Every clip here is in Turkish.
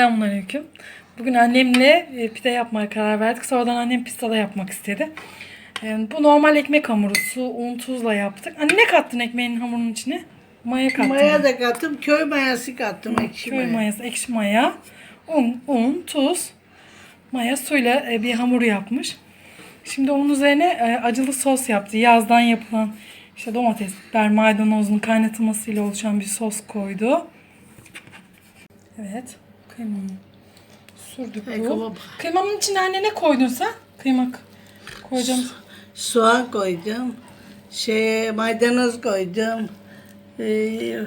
Selamünaleyküm. Bugün annemle e, pide yapmaya karar verdik. Sonradan annem pizza da yapmak istedi. E, Bu normal ekmek hamuru. Su, un, tuzla yaptık. Anne ne kattın ekmeğin hamurunun içine? Maya kattım. Maya da kattım, köy mayası kattım ekşi Köy maya. mayası, ekşi maya, un, un, tuz, maya suyla e, bir hamur yapmış. Şimdi onun üzerine acılı sos yaptı. Yazdan yapılan işte domates, biber, maydanozun kaynatılmasıyla oluşan bir sos koydu. Evet. Kıymamı sürdük Ay, bu. kıvam. Kıymamın içine anne ne koydun sen? Kıymak koyacağım. Soğan koydum, şey maydanoz koydum, ee,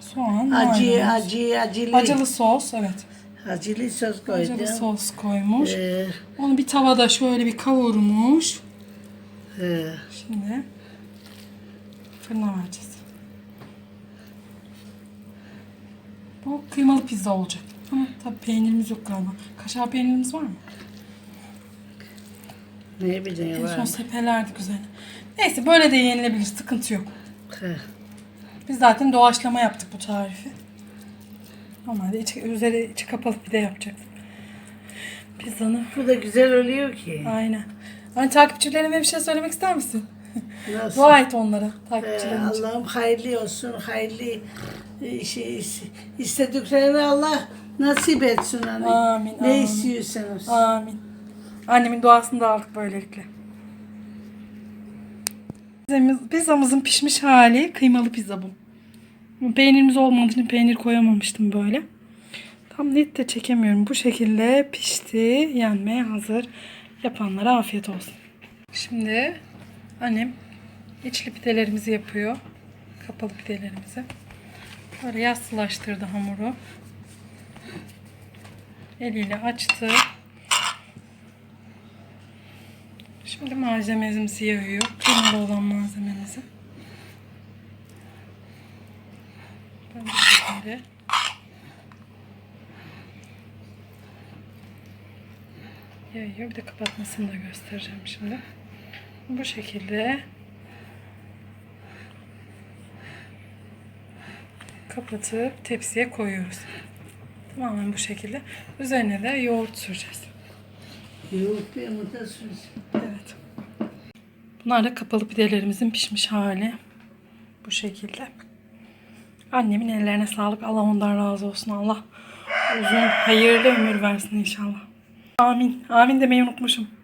Soğan, acı, maydanoz. acı, acılı, Acılı sos, evet. acılı sos koydum. Acılı sos koymuş. Ee, Onu bir tavada şöyle bir kavurmuş. ee, Şimdi fırına vereceğiz. Bu kıymalı pizza olacak. Ama tabii peynirimiz yok galiba. Kaşar peynirimiz var mı? ne bileyim En son var. sepelerdik üzerine. Neyse böyle de yenilebilir. Sıkıntı yok. Biz zaten doğaçlama yaptık bu tarifi. Normalde içi, üzeri içi kapalı pide yapacaktık. Pizzanı. Bu da güzel oluyor ki. Aynen. Hani takipçilerime bir şey söylemek ister misin? Nasıl? Dua et onlara. Ee, Takipçilerim için. Allah'ım hayırlı olsun, hayırlı e, şey, istediklerini Allah nasip etsin hani. Amin, Ne amin. istiyorsanız. Amin. Annemin duasını da aldık böylelikle. Pizzamız- Pizzamızın pişmiş hali kıymalı pizza bu. Peynirimiz olmadığı için peynir koyamamıştım böyle. Tam net de çekemiyorum. Bu şekilde pişti. Yenmeye hazır. Yapanlara afiyet olsun. Şimdi annem içli pidelerimizi yapıyor. Kapalı pidelerimizi. Böyle yassılaştırdı hamuru. Eliyle açtı. Şimdi malzememizi yağıyor. Kıymalı olan malzememizi. Bu şekilde. Yayıyor. Bir de kapatmasını da göstereceğim şimdi. Bu şekilde kapatıp tepsiye koyuyoruz. Tamamen bu şekilde. Üzerine de yoğurt süreceğiz. Yoğurt bir yumurta sürsün. Evet. Bunlar da kapalı pidelerimizin pişmiş hali. Bu şekilde. Annemin ellerine sağlık. Allah ondan razı olsun. Allah uzun, hayırlı ömür versin inşallah. Amin. Amin demeyi unutmuşum.